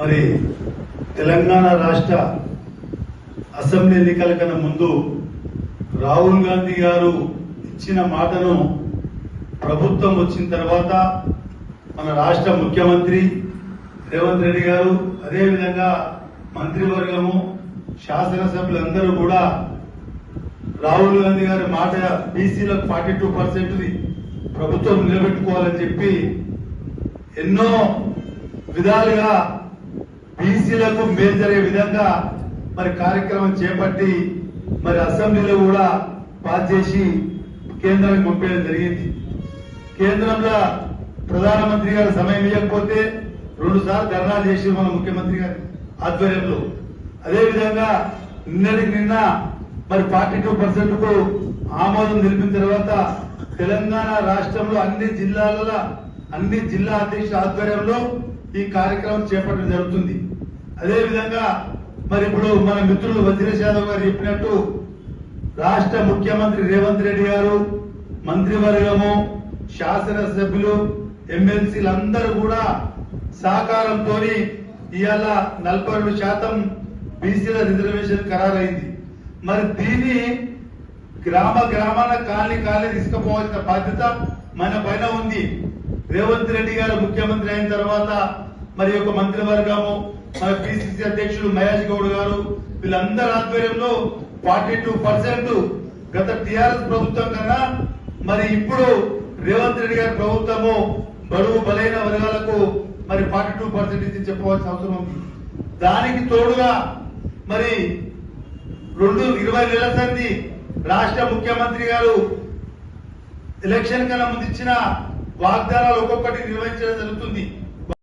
మరి తెలంగాణ రాష్ట్ర అసెంబ్లీ ఎన్నికల కన్నా ముందు రాహుల్ గాంధీ గారు ఇచ్చిన మాటను ప్రభుత్వం వచ్చిన తర్వాత మన రాష్ట్ర ముఖ్యమంత్రి రేవంత్ రెడ్డి గారు అదేవిధంగా మంత్రివర్గము శాసనసభ్యులందరూ కూడా రాహుల్ గాంధీ గారి మాట బీసీలకు ఫార్టీ టూ పర్సెంట్ ప్రభుత్వం నిలబెట్టుకోవాలని చెప్పి ఎన్నో విధాలుగా బీసీలకు మేలు జరిగే విధంగా మరి కార్యక్రమం చేపట్టి మరి అసెంబ్లీలో కూడా పాస్ చేసి కేంద్రానికి పంపేయడం జరిగింది. కేంద్రంలో ప్రధానమంత్రి గారు సమయం ఇవ్వకపోతే రెండు సార్లు ధర్నా చేసి మన ముఖ్యమంత్రి గారి ఆధ్వర్యంలో. అదేవిధంగా నిన్నటికి నిన్న మరి ఫార్టీ టూ పర్సెంట్కు ఆమోదం తెలిపిన తర్వాత తెలంగాణ రాష్ట్రంలో అన్ని జిల్లాలలో అన్ని జిల్లా అధ్యక్షుల ఆధ్వర్యంలో ఈ కార్యక్రమం చేపట్టడం జరుగుతుంది. అదేవిధంగా మరి ఇప్పుడు మన మిత్రులు వజ్రేష్ యాదవ్ గారు చెప్పినట్టు రాష్ట్ర ముఖ్యమంత్రి రేవంత్ రెడ్డి గారు మంత్రివర్గము శాసనసభ్యులు ఎమ్మెల్సీలు అందరూ కూడా సహకారంతో ఇవాళ నలభై రెండు శాతం బీసీల రిజర్వేషన్ ఖరారైంది. మరి దీన్ని గ్రామ గ్రామాల కాలనీ కాలనీ తీసుకుపోవాల్సిన బాధ్యత మన పైన ఉంది. రేవంత్ రెడ్డి గారు ముఖ్యమంత్రి అయిన తర్వాత మరి యొక్క మంత్రివర్గము మన పిసిసి అధ్యక్షుడు మహేష్ గౌడ్ గారు వీళ్ళందరి ఆధ్వర్యంలో ఫార్టీ టూ పర్సెంట్ గత టిఆర్ఎస్ ప్రభుత్వం కన్నా మరి ఇప్పుడు రేవంత్ రెడ్డి గారి ప్రభుత్వము బరువు బలైన వర్గాలకు మరి ఫార్టీ టూ పర్సెంట్ ఇచ్చి చెప్పవలసిన అవసరం ఉంది. దానికి తోడుగా మరి రెండు ఇరవై నెలల సంది రాష్ట్ర ముఖ్యమంత్రి గారు ఎలక్షన్ కన్నా ముందు ఇచ్చిన వాగ్దానాలు ఒక్కొక్కటి నిర్వహించడం జరుగుతుంది.